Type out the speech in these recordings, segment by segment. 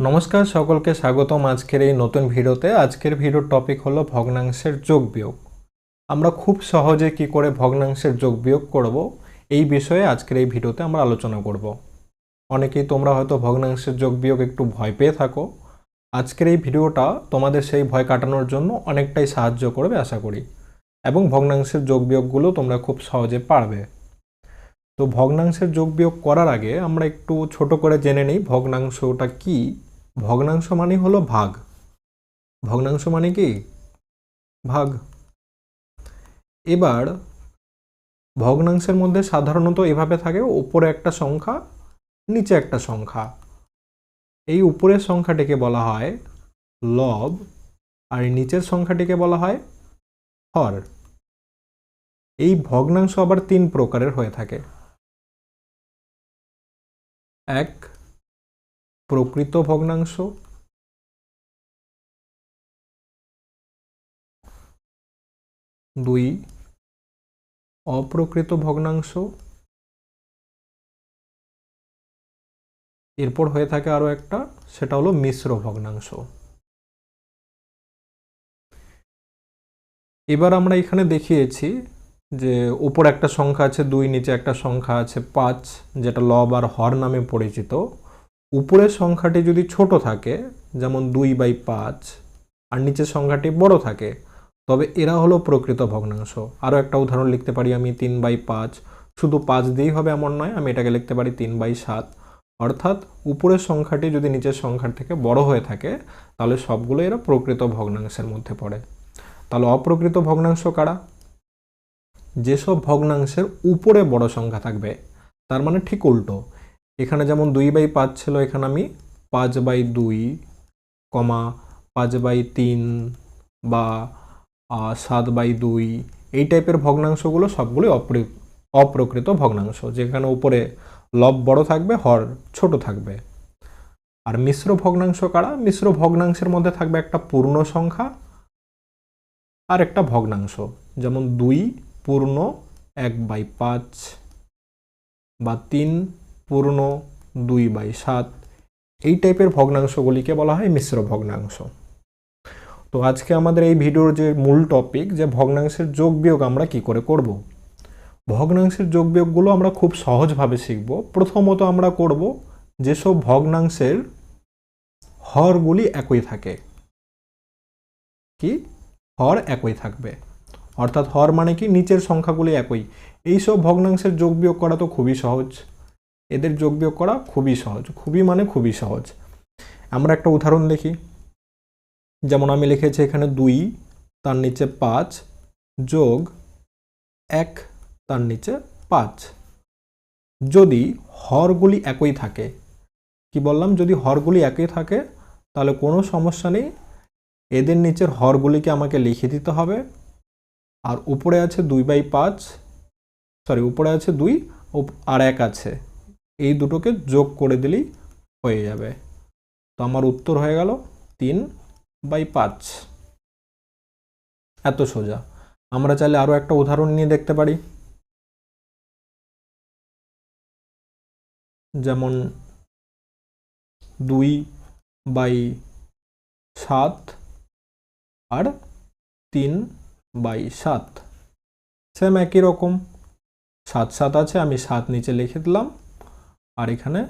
নমস্কার, সকলকে স্বাগতম আজকের এই নতুন ভিডিওতে। আজকের ভিডিওর টপিক হলো ভগ্নাংশের যোগ বিয়োগ। আমরা খুব সহজে কি করে ভগ্নাংশের যোগ বিয়োগ করব, এই বিষয়ে আজকের এই ভিডিওতে আমরা আলোচনা করব। অনেকেই তোমরা হয়তো ভগ্নাংশের যোগ বিয়োগ একটু ভয় পেয়ে থাকো। আজকের এই ভিডিওটা তোমাদের সেই ভয় কাটানোর জন্য অনেকটাই সাহায্য করবে, আশা করি। এবং ভগ্নাংশের যোগ বিয়োগগুলো তোমরা খুব সহজে পারবে। তো ভগ্নাংশের যোগ বিয়োগ করার আগে আমরা একটু ছোট করে জেনে নিই ভগ্নাংশটা কি? ভগ্নাংশ মানে হলো ভাগ। ভগ্নাংশ মানে কি? ভাগ। এবার ভগ্নাংশের মধ্যে সাধারণত এভাবে থাকে উপরে একটা সংখ্যা, নিচে একটা সংখ্যা। এই উপরের সংখ্যাটিকে বলা হয় লব আর নিচের সংখ্যাটিকে বলা হয় হর। এই ভগ্নাংশ আবার তিন প্রকারের হয়ে থাকে। এক, প্রকৃত ভগ্নাংশ। দুই, অপ্রকৃত ভগ্নাংশ। এরপর হয়ে থাকে আরও একটা, সেটা হলো মিশ্র ভগ্নাংশ। এবার আমরা এখানে দেখিয়েছি যে উপর একটা সংখ্যা আছে, দুই, নিচে একটা সংখ্যা আছে, পাঁচ, যেটা লব আর হর নামে পরিচিত। উপরের সংখ্যাটি যদি ছোট থাকে, যেমন দুই বাই পাঁচ, আর নিচের সংখ্যাটি বড় থাকে, তবে এরা হলো প্রকৃত ভগ্নাংশ। আরও একটা উদাহরণ লিখতে পারি আমি, তিন বাই পাঁচ। শুধু পাঁচ দিয়েই হবে এমন নয়, আমি এটাকে লিখতে পারি তিন বাই সাত। অর্থাৎ উপরের সংখ্যাটি যদি নিচের সংখ্যার থেকে বড় হয়ে থাকে, তাহলে সবগুলো এরা প্রকৃত ভগ্নাংশের মধ্যে পড়ে। তাহলে অপ্রকৃত ভগ্নাংশ কারা? যেসব ভগ্নাংশের উপরে বড় সংখ্যা থাকবে, তার মানে ঠিক উল্টো। এখানে যেমন দুই বাই পাঁচ ছিল, এখানে আমি পাঁচ বাই দুই কমা পাঁচ বাই তিন বা সাত বাই দুই, এই টাইপের ভগ্নাংশগুলো সবগুলোই অপ্র, অপ্রকৃত ভগ্নাংশ, যেখানে উপরে লব বড় থাকবে, হর ছোট থাকবে। আর মিশ্র ভগ্নাংশ কারা? মিশ্র ভগ্নাংশের মধ্যে থাকবে একটা পূর্ণ সংখ্যা আর একটা ভগ্নাংশ। যেমন দুই পূর্ণ এক বাই পাঁচ বা তিন পূর্ণ দুই বাই সাত। এই টাইপের ভগ্নাংশগুলিকে বলা হয় মিশ্র ভগ্নাংশ। তো আজকে আমাদের এই ভিডিওর যে মূল টপিক যে ভগ্নাংশের যোগ বিয়োগ আমরা কি করে করব? ভগ্নাংশের যোগ বিয়োগগুলো আমরা খুব সহজভাবে শিখব। প্রথমত আমরা করব যেসব ভগ্নাংশের হরগুলি একই থাকে। কি? হর একই থাকবে। অর্থাৎ হর মানে কি? নিচের সংখ্যাগুলি একই। এই সব ভগ্নাংশের যোগ বিয়োগ করা তো খুবই সহজ। এদের যোগ বিয়োগ করা খুবই সহজ। খুবই মানে খুবই সহজ। আমরা একটা উদাহরণ দেখি। যেমন আমি লিখেছি এখানে দুই, তার নিচে পাঁচ, যোগ এক, তার নিচে পাঁচ। যদি হরগুলি একই থাকে, কি বললাম? যদি হরগুলি একই থাকে, তাহলে কোনো সমস্যা নেই। এদের নিচের হরগুলিকে আমাকে লিখে দিতে হবে। আর উপরে আছে দুই বাই পাঁচ সরি উপরে আছে দুই আর এক আছে। এই দুটোকে যোগ করে দিলেই হয়ে যাবে। তো আমার উত্তর হয়ে গেল তিন বাই পাঁচ। এত সোজা। আমরা চাইলে আরও একটা উদাহরণ নিয়ে দেখতে পারি। যেমন দুই বাই সাত আর তিন বাই সাত। সেম একই রকম। সাত সাত আছে, আমি সাত নিচে লিখে দিলাম। আর এখানে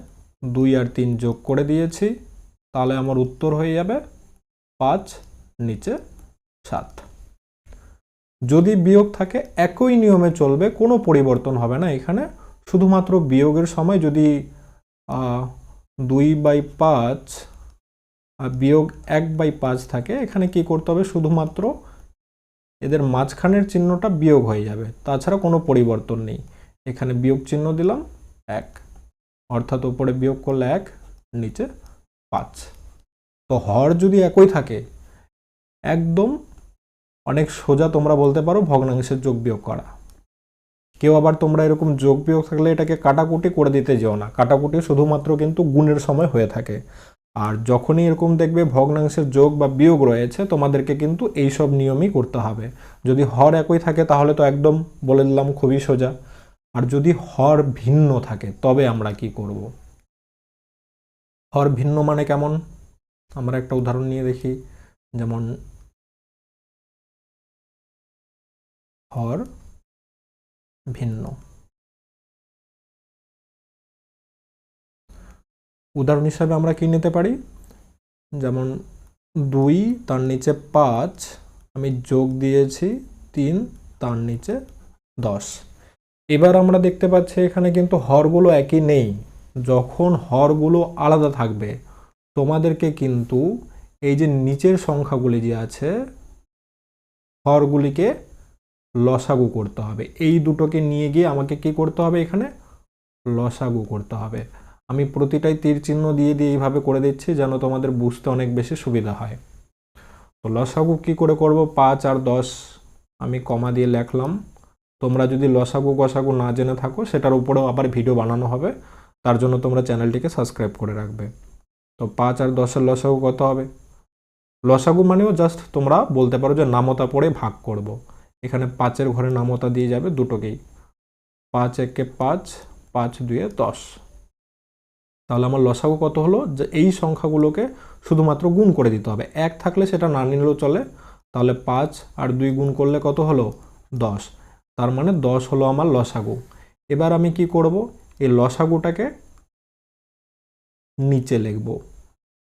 দুই আর তিন যোগ করে দিয়েছি, তাহলে আমার উত্তর হয়ে যাবে পাঁচ নিচে সাত। যদি বিয়োগ থাকে, একই নিয়মে চলবে, কোনো পরিবর্তন হবে না এখানে। শুধুমাত্র বিয়োগের সময় যদি দুই বাই পাঁচ বিয়োগ এক বাই পাঁচ থাকে, এখানে কি করতে হবে? শুধুমাত্র এদের মাঝখানের চিহ্নটা বিয়োগ হয়ে যাবে। তাছাড়া কোনো পরিবর্তন নেই। এখানে বিয়োগ চিহ্ন দিলাম, এক। অর্থাৎ ওপরে বিয়োগ করলে এক, নিচে পাঁচ। তো হর যদি একই থাকে, একদম অনেক সোজা তোমরা বলতে পারো ভগ্নাংশের যোগ বিয়োগ করা। কেউ আবার তোমরা এরকম যোগ বিয়োগ থাকলে এটাকে কাটাকুটি করে দিতে যেও না। কাটাকুটি শুধুমাত্র কিন্তু গুণের সময় হয়ে থাকে। আর যখনই এরকম দেখবে ভগ্নাংশের যোগ বা বিয়োগ রয়েছে, তোমাদেরকে কিন্তু এই সব নিয়মই করতে হবে। যদি হর একই থাকে, তাহলে তো একদম বলে দিলাম খুবই সোজা। আর যদি হর ভিন্ন থাকে, তবে আমরা কি করব? হর ভিন্ন মানে কেমন? আমরা একটা উদাহরণ নিয়ে দেখি। যেমন, হর ভিন্ন। উদাহরণ হিসাবে আমরা কি নিতে পারি? যেমন দুই, তার নিচে পাঁচ, আমি যোগ দিয়েছি তিন, তার নিচে দশ। এবার আমরা দেখতে পাচ্ছি এখানে কিন্তু হরগুলো একই নেই। যখন হরগুলো আলাদা থাকবে, তোমাদেরকে কিন্তু এই যে নিচের সংখ্যাগুলি যে আছে, হরগুলিকে লসাগু করতে হবে। এই দুটোকে নিয়ে গিয়ে আমাকে কি করতে হবে এখানে? লসাগু করতে হবে। আমি প্রতিটাই তীর চিহ্ন দিয়ে দিয়ে এইভাবে করে দিচ্ছি যেন তোমাদের বুঝতে অনেক বেশি সুবিধা হয়। তো লসাগু কি করে করব? পাঁচ আর দশ, আমি কমা দিয়ে লেখলাম। তোমরা যদি লসাগু গসাগু না জেনে থাকো, সেটার উপরেও আবার ভিডিও বানানো হবে। তার জন্য তোমরা চ্যানেলটিকে সাবস্ক্রাইব করে রাখবে। তো পাঁচ আর দশের লসাগু কত হবে? লসাগু মানেও জাস্ট তোমরা বলতে পারো যে নামতা পড়ে ভাগ করব। এখানে পাঁচের ঘরে নামতা দিয়ে যাবে দুটোকেই। পাঁচ একে পাঁচ পাঁচ দুয়ে দশ। তাহলে আমার লসাগু কত হলো? যে এই সংখ্যাগুলোকে শুধুমাত্র গুণ করে দিতে হবে। এক থাকলে সেটা না নিলেও চলে। তাহলে পাঁচ আর দুই গুণ করলে কত হলো? দশ। তার মানে দশ হলো আমার লসাগু। এবার আমি কি করব? এই লসাগুটাকে নিচে লিখব।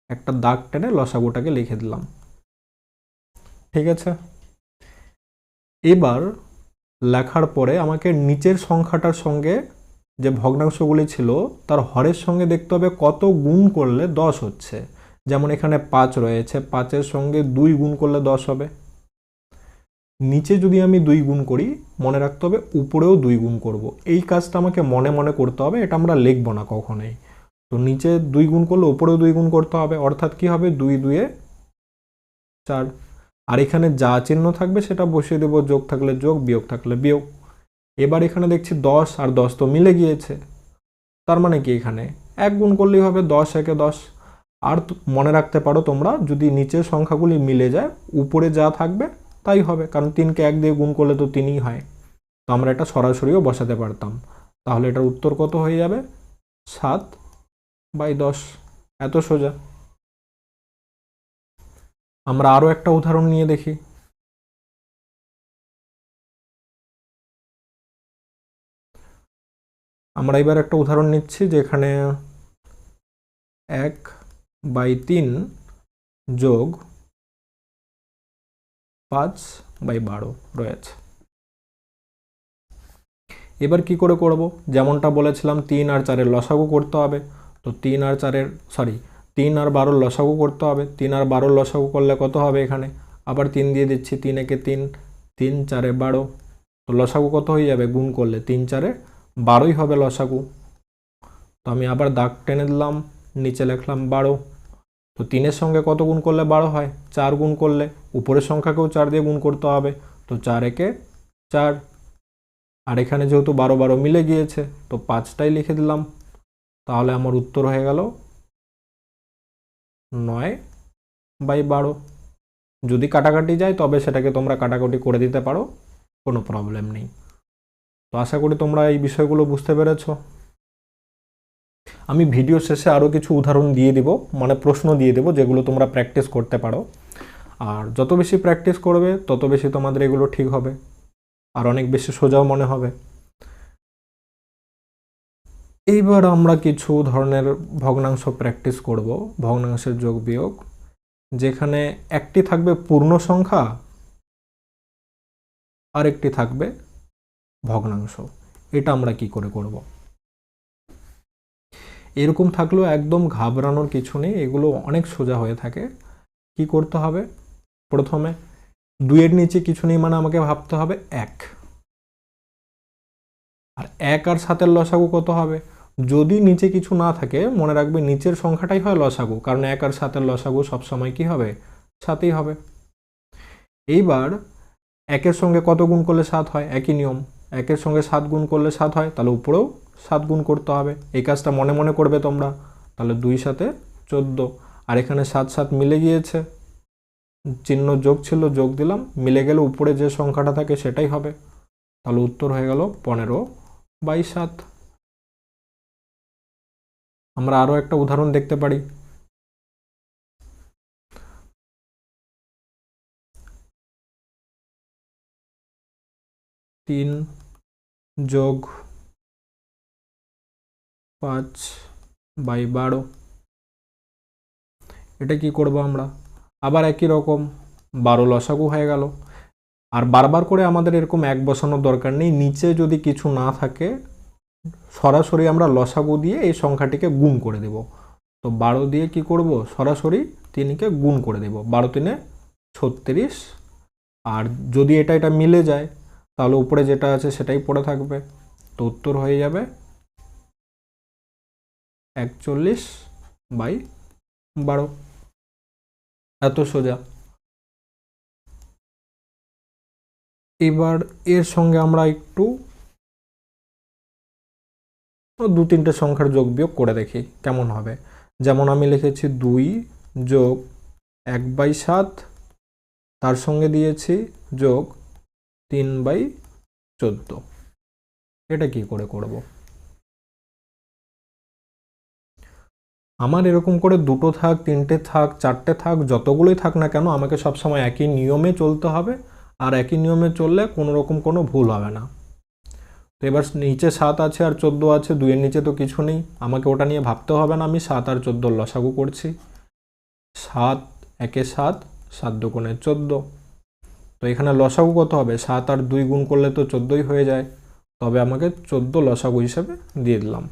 একটা দাগ টেনে লসাগুটাকে লিখে দিলাম। ঠিক আছে? এবার লেখার পরে আমাকে নিচের সংখ্যাটার সঙ্গে যে ভগ্নাংশগুলি ছিল, তার হরের সঙ্গে দেখতে হবে কত গুণ করলে দশ হচ্ছে। যেমন এখানে পাঁচ রয়েছে, পাঁচের সঙ্গে দুই গুণ করলে দশ হবে। নিচে যদি আমি দুই গুণ করি, মনে রাখতে হবে উপরেও দুই গুণ করব। এই কাজটা আমাকে মনে মনে করতে হবে, এটা আমরা লিখব না কখনোই। তো নিচে দুই গুণ করলে উপরেও দুই গুণ করতে হবে, অর্থাৎ কি হবে? দুই দুয়ে চার। আর এখানে যা চিহ্ন থাকবে, সেটা বসিয়ে দেবো যোগ থাকলে যোগ, বিয়োগ থাকলে বিয়োগ। এবার এখানে দেখছি দশ আর দশ তো মিলে গিয়েছে। তার মানে কি এখানে? এক গুণ করলেই হবে দশ, একে দশ। আর মনে রাখতে পারো তোমরা, যদি নিচের সংখ্যাগুলি মিলে যায়, উপরে যা থাকবে তাই হবে, কারণ তিনকে এক দিয়ে গুণ করলে তো তিনই হয়। তো আমরা এটা সরাসরিও বসাতে পারতাম। তাহলে এটার উত্তর কত হয়ে যাবে? সাত বাই দশ। এত সোজা। আমরা আরও একটা উদাহরণ নিয়ে দেখি। আমরা এবার একটা উদাহরণ নিচ্ছি যেখানে এক বাই তিন যোগ পাঁচ বাই বারো রয়েছে। এবার কি করে করব? যেমনটা বলেছিলাম, তিন আর চারের লসাগু করতে হবে। তো তিন আর চারের সরি তিন আর বারোর লসাগু করতে হবে। তিন আর বারোর লসাগু করলে কত হবে এখানে? আবার তিন দিয়ে দিচ্ছি, তিন একে তিন তিন চারে বারো। তো লসাগু কত হয়ে যাবে? গুণ করলে তিন চারে বারোই হবে লসাগু। তো আমি আবার দাগ টেনে দিলাম, নিচে লিখলাম বারো। তো তিনের সঙ্গে কত গুণ করলে বারো হয়? চার গুণ করলে, উপরের সংখ্যাকেও চার দিয়ে গুণ করতে হবে। তো চার একে চার। আর এখানে যেহেতু বারো বারো মিলে গিয়েছে, তো পাঁচটাই লিখে দিলাম। তাহলে আমার উত্তর হয়ে গেল নয় বাই বারো। যদি কাটাকাটি যায়, তবে সেটাকে তোমরা কাটাকাটি করে দিতে পারো, কোনো প্রবলেম নেই। তো আশা করি তোমরা এই বিষয়গুলো বুঝতে পেরেছ। আমি ভিডিও শেষে আরও কিছু উদাহরণ দিয়ে দেব মানে প্রশ্ন দিয়ে দেব, যেগুলো তোমরা প্র্যাকটিস করতে পারো। আর যত বেশি প্র্যাকটিস করবে, তত বেশি তোমাদের এগুলো ঠিক হবে। আর অনেক বেশি সোজাও মনে হবে। এইবার আমরা কিছু ধরনের ভগ্নাংশ প্র্যাকটিস করব, ভগ্নাংশের যোগ বিয়োগ, যেখানে একটি থাকবে পূর্ণ সংখ্যা, আরেকটি থাকবে ভগ্নাংশ। এটা আমরা কি করে করব? এরকম থাকলেও একদম ঘাবড়ানোর কিছু নেই, এগুলো অনেক সোজা হয়ে থাকে। কি করতে হবে? প্রথমে দুইয়ের নিচে কিছু নেই মানে আমাকে ভাবতে হবে এক। আর এক আর সাতের লসাগু কত হবে? যদি নিচে কিছু না থাকে, মনে রাখবে নিচের সংখ্যাটাই হয় লসাগু, কারণ এক আর সাতের লসাগু সবসময় কি হবে? সাতই হবে। এইবার একের সঙ্গে কত গুণ করলে সাত হয়? একই নিয়ম। একের সঙ্গে সাত গুণ করলে সাত হয়, তাহলে উপরেও সাত গুণ করতে হবে। এই কাজটা মনে মনে করবে তোমরা। তাহলে দুই সাথে চোদ্দ। আর এখানে সাত সাত মিলে গিয়েছে। চিহ্ন যোগ ছিল, যোগ দিলাম। মিলে গেলে উপরে যে সংখ্যাটা থাকে সেটাই হবে। তাহলে উত্তর হয়ে গেল পনেরো বাই সাত। আমরা আরও একটা উদাহরণ দেখতে পারি। তিন যোগ পাঁচ বাই বারো। এটা কি করব আমরা? আবার একই রকম, বারো লসাগু হয়ে গেল। আর বারবার করে আমাদের এরকম এক বসানোর দরকার নেই। নিচে যদি কিছু না থাকে, সরাসরি আমরা লসাগু দিয়ে এই সংখ্যাটিকে গুণ করে দেব। তো বারো দিয়ে কি করব? সরাসরি তিনকে গুণ করে দেব। বারো তিনে ছত্রিশ। আর যদি এটা এটা মিলে যায় তাহলে উপরে যেটা আছে সেটাই পড়ে থাকবে। তো উত্তর হয়ে যাবে একচল্লিশ বাই বারো। এত সোজা। এবার এর সঙ্গে আমরা একটু দু তিনটে সংখ্যার যোগ বিয়োগ করে দেখি কেমন হবে। যেমন আমি লিখেছি দুই যোগ এক বাই সাত, তার সঙ্গে দিয়েছি যোগ তিন বাই চোদ্দ। এটা কি করে করব? আমার এরকম করে দুটো থাক, তিনটে থাক, চারটে থাক, যতগুলোই থাক না কেন আমাকে সবসময় একই নিয়মে চলতে হবে আর একই নিয়মে চললে কোনো রকম কোনো ভুল হবে না। তো এবার নিচে সাত আছে আর চোদ্দ আছে, দুইয়ের নিচে তো কিছু নেই। আমাকে ওটা নিয়ে ভাবতে হবে না, আমি সাত আর চোদ্দোর লসাগু করছি। সাত, একে সাত সাত দুগুণে চোদ্দ। তো এখানে লসাগু কত হবে? সাত আর দুই গুণ করলে তো চোদ্দোই হয়ে যায়। তবে আমাকে চোদ্দ লসাগু হিসেবে দিয়ে দিলাম।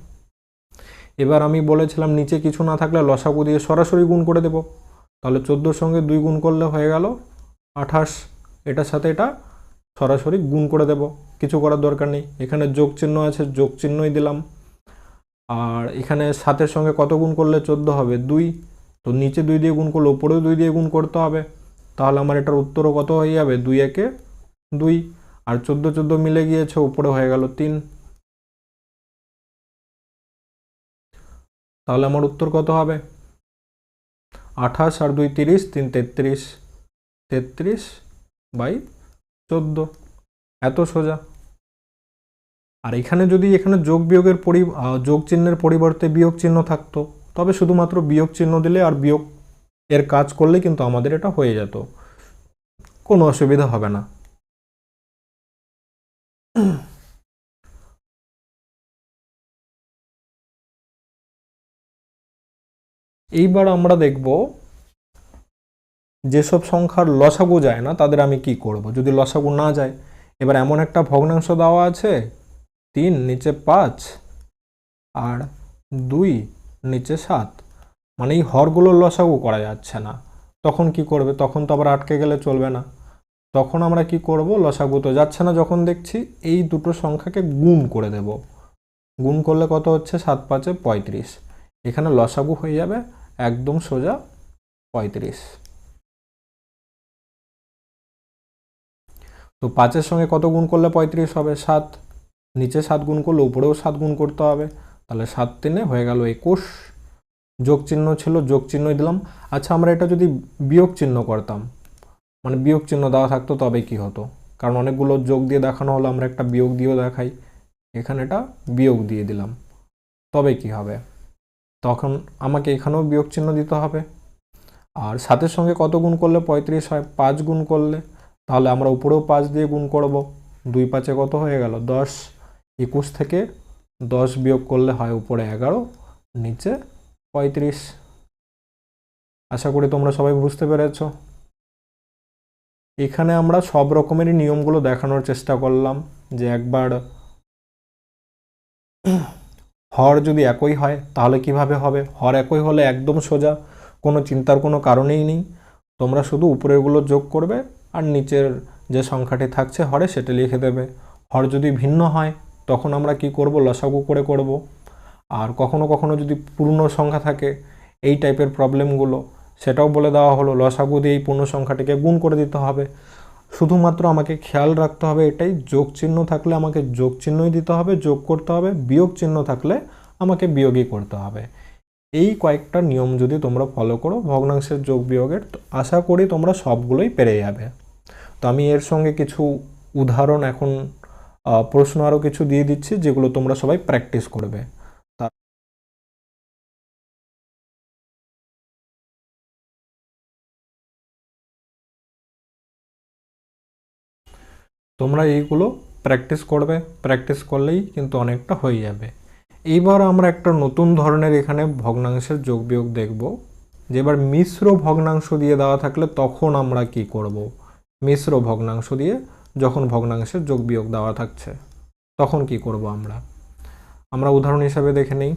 এবার আমি বলেছিলাম নিচে কিছু না থাকলে লসাগু দিয়ে সরাসরি গুণ করে দেব। তাহলে চোদ্দোর সঙ্গে দুই গুণ করলে হয়ে গেল আঠাশ। এটার সাথে এটা সরাসরি গুণ করে দেব। কিছু করার দরকার নেই। এখানে যোগ চিহ্ন আছে, যোগ চিহ্নই দিলাম। আর এখানে সাতের সঙ্গে কত গুণ করলে চোদ্দ হবে? দুই। তো নিচে দুই দিয়ে গুণ করলে, উপরেও দুই দিয়ে গুণ করতে হবে। তাহলে আমার এটার উত্তরও কত হয়ে যাবে? দুই একে দুই। আর চোদ্দ চোদ্দ মিলে গিয়েছে, উপরে হয়ে গেল তিন। তাহলে আমার উত্তর কত হবে? আঠাশ আর দুই তিরিশ, তিন তেত্রিশ। তেত্রিশ বাই চোদ্দ। এত সোজা। আর এখানে যদি এখানে যোগ বিয়োগের পরি যোগ চিহ্নের পরিবর্তে বিয়োগ চিহ্ন থাকতো, তবে শুধুমাত্র বিয়োগ চিহ্ন দিলে আর বিয়োগ এর কাজ করলে কিন্তু আমাদের এটা হয়ে যেত। কোনো অসুবিধা হবে না। এইবার আমরা দেখব যেসব সংখ্যার লসাগু যায় না, তাদের আমি কি করব? যদি লসাগু না যায়, এবার এমন একটা ভগ্নাংশ দেওয়া আছে, তিন, নিচে পাঁচ, আর দুই, নিচে সাত। মানে এই হরগুলোর লসাগু করা যাচ্ছে না। তখন কি করবে? তখন তো আবার আটকে গেলে চলবে না। তখন আমরা কি করব? লসাগু তো যাচ্ছে না যখন দেখছি, এই দুটো সংখ্যাকে গুণ করে দেব। গুণ করলে কত হচ্ছে? সাত পাঁচে পঁয়ত্রিশ। এখানে লসাগু হয়ে যাবে একদম সোজা পঁয়ত্রিশ। তো পাঁচের সঙ্গে কত গুণ করলে পঁয়ত্রিশ হবে? সাত। নিচে সাত গুণ করলে উপরেও সাত গুণ করতে হবে। তাহলে সাত তিনে হয়ে গেল একুশ। যোগ চিহ্ন ছিল, যোগ চিহ্নই দিলাম। আচ্ছা আমরা এটা যদি বিয়োগ চিহ্ন করতাম মানে বিয়োগ চিহ্ন দেওয়া থাকতো তবে কি হতো? কারণ অনেকগুলো যোগ দিয়ে দেখানো হলো, আমরা একটা বিয়োগ দিয়েও দেখাই। এখানে এটা বিয়োগ দিয়ে দিলাম। তবে কি হবে? তখন আমাকে এখানেও বিয়োগ চিহ্ন দিতে হবে। আর সাতের সঙ্গে কত গুণ করলে পঁয়ত্রিশ হয়? পাঁচ গুণ করলে। তাহলে আমরা উপরেও পাঁচ দিয়ে গুণ করব। দুই পাঁচে কত হয়ে গেল? দশ। একুশ থেকে দশ বিয়োগ করলে হয় উপরে এগারো, নিচে পঁয়ত্রিশ। আশা করি তোমরা সবাই বুঝতে পেরেছ। এখানে আমরা সব রকমেরই নিয়মগুলো দেখানোর চেষ্টা করলাম, যে একবার হর যদি একই হয়, তাহলে কীভাবে হবে? হর একই হলে একদম সোজা, কোনো চিন্তার কোনো কারণেই নেই। তোমরা শুধু উপরেরগুলো যোগ করবে, আর নিচের যে সংখ্যাটি থাকছে হরে সেটা লিখে দেবে। হর যদি ভিন্ন হয়, তখন আমরা কি করব? লসাগু করে করব। আর কখনো কখনো যদি পূর্ণ সংখ্যা থাকে, এই টাইপের প্রবলেমগুলো, সেটাও বলে দেওয়া হলো, লসাগু দিয়ে এই পূর্ণ সংখ্যাটিকে গুণ করে দিতে হবে। শুধুমাত্র আমাকে খেয়াল রাখতে হবে এটাই, যোগ চিহ্ন থাকলে আমাকে যোগ চিহ্নই দিতে হবে, যোগ করতে হবে, বিয়োগ চিহ্ন থাকলে আমাকে বিয়োগই করতে হবে। এই কয়েকটা নিয়ম যদি তোমরা ফলো করো, ভগ্নাংশের যোগ বিয়োগের, তো আশা করি তোমরা সবগুলোই পেরে যাবে। তো আমি এর সঙ্গে কিছু উদাহরণ এখন প্রশ্ন আরও কিছু দিয়ে দিচ্ছি, যেগুলো তোমরা সবাই প্র্যাকটিস করবে। তোমরা এইগুলো প্র্যাকটিস করবে প্র্যাকটিস করলেই কিন্তু অনেকটা হয়ে যাবে। এইবার আমরা একটা নতুন ধরনের এখানে ভগ্নাংশের যোগ বিয়োগ দেখব। যে এবার মিশ্র ভগ্নাংশ দিয়ে দেওয়া থাকলে তখন আমরা কি করব? মিশ্র ভগ্নাংশ দিয়ে যখন ভগ্নাংশের যোগ বিয়োগ দেওয়া থাকছে, তখন কি করব আমরা? আমরা উদাহরণ হিসাবে দেখে নেই।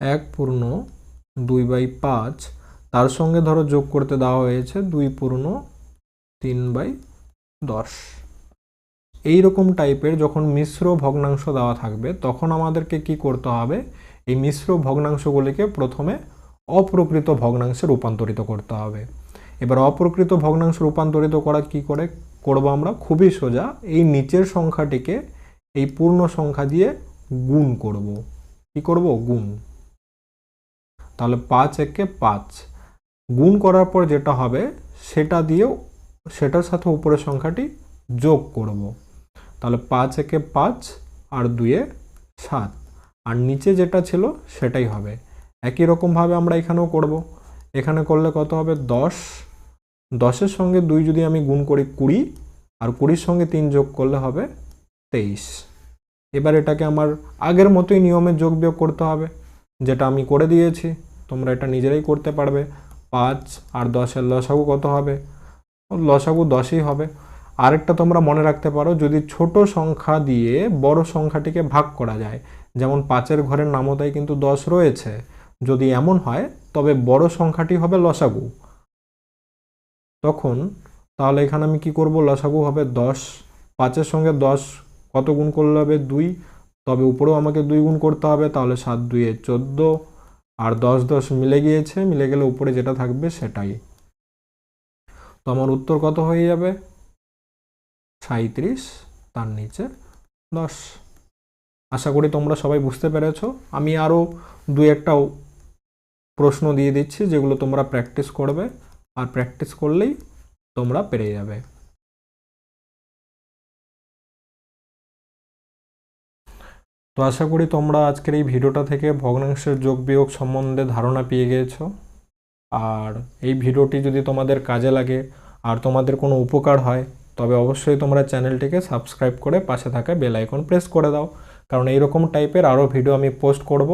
এক পূর্ণ দুই বাই পাঁচ, তার সঙ্গে ধরো যোগ করতে দেওয়া হয়েছে দুই পূর্ণ তিন বাই দশ। এই রকম টাইপের যখন মিশ্র ভগ্নাংশ দেওয়া থাকবে, তখন আমাদেরকে কি করতে হবে? এই মিশ্র ভগ্নাংশগুলিকে প্রথমে অপ্রকৃত ভগ্নাংশে রূপান্তরিত করতে হবে। এবার অপ্রকৃত ভগ্নাংশ রূপান্তরিত করা কি করে? করব আমরা খুবই সোজা। এই নিচের সংখ্যাটিকে এই পূর্ণ সংখ্যা দিয়ে গুণ করব। কি করব? গুণ। তাহলে পাঁচ একে পাঁচ। গুণ করার পর যেটা হবে, সেটা দিয়েও সেটার সাথে উপরের সংখ্যাটি যোগ করব। তাহলে পাঁচ একে পাঁচ আর দুয়ে সাত। আর নিচে যেটা ছিল সেটাই হবে। একই রকমভাবে আমরা এখানেও করব। এখানে করলে কত হবে? দশ। দশের সঙ্গে দুই যদি আমি গুণ করি কুড়ি, আর কুড়ির সঙ্গে তিন যোগ করলে হবে তেইশ। এবার এটাকে আমার আগের মতোই নিয়মে যোগ বিয়োগ করতে হবে। যেটা আমি করে দিয়েছি, তোমরা এটা নিজেরাই করতে পারবে। পাঁচ আর দশের লসাগু কত হবে? লসাগু দশই হবে। আরেকটা তোমরা মনে রাখতে পারো, যদি ছোট সংখ্যা দিয়ে বড় সংখ্যাটিকে ভাগ করা যায়, যেমন পাঁচের ঘরের নামতায় কিন্তু দশ রয়েছে, যদি এমন হয়, তবে বড় সংখ্যাটি হবে লসাগু। তখন তাহলে এখানে আমি কি করব? লসাগু হবে দশ, পাঁচের সঙ্গে দশ কত গুণ করলে হবে দুই? তবে উপরেও আমাকে দুই গুণ করতে হবে, তাহলে সাত দুইয়ে চোদ্দ, আর দশ দশ মিলে গিয়েছে, মিলে গেলে উপরে যেটা থাকবে সেটাই। তো আমার উত্তর কত হয়ে যাবে? সাঁত্রিশ তার নিচে দশ। আশা করি তোমরা সবাই বুঝতে পেরেছ। আমি আরও দু একটা প্রশ্ন দিয়ে দিচ্ছি যেগুলো তোমরা প্র্যাকটিস করবে আর প্র্যাকটিস করলেই তোমরা পেরে যাবে। তো আশা করি তোমরা আজকের এই ভিডিওটা থেকে ভগ্নাংশের যোগ বিয়োগ সম্বন্ধে ধারণা পেয়ে গিয়েছো। আর এই ভিডিওটি যদি তোমাদের কাজে লাগে আর তোমাদের কোনো উপকার হয়, তবে অবশ্যই তোমরা চ্যানেলটিকে সাবস্ক্রাইব করে পাশে থাকা বেল আইকন প্রেস করে দাও। কারণ এইরকম টাইপের আরও ভিডিও আমি পোস্ট করব।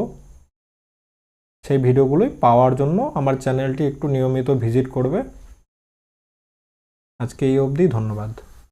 সেই ভিডিওগুলোই পাওয়ার জন্য আমার চ্যানেলটি একটু নিয়মিত ভিজিট করবে। আজকে এই অবধি, ধন্যবাদ।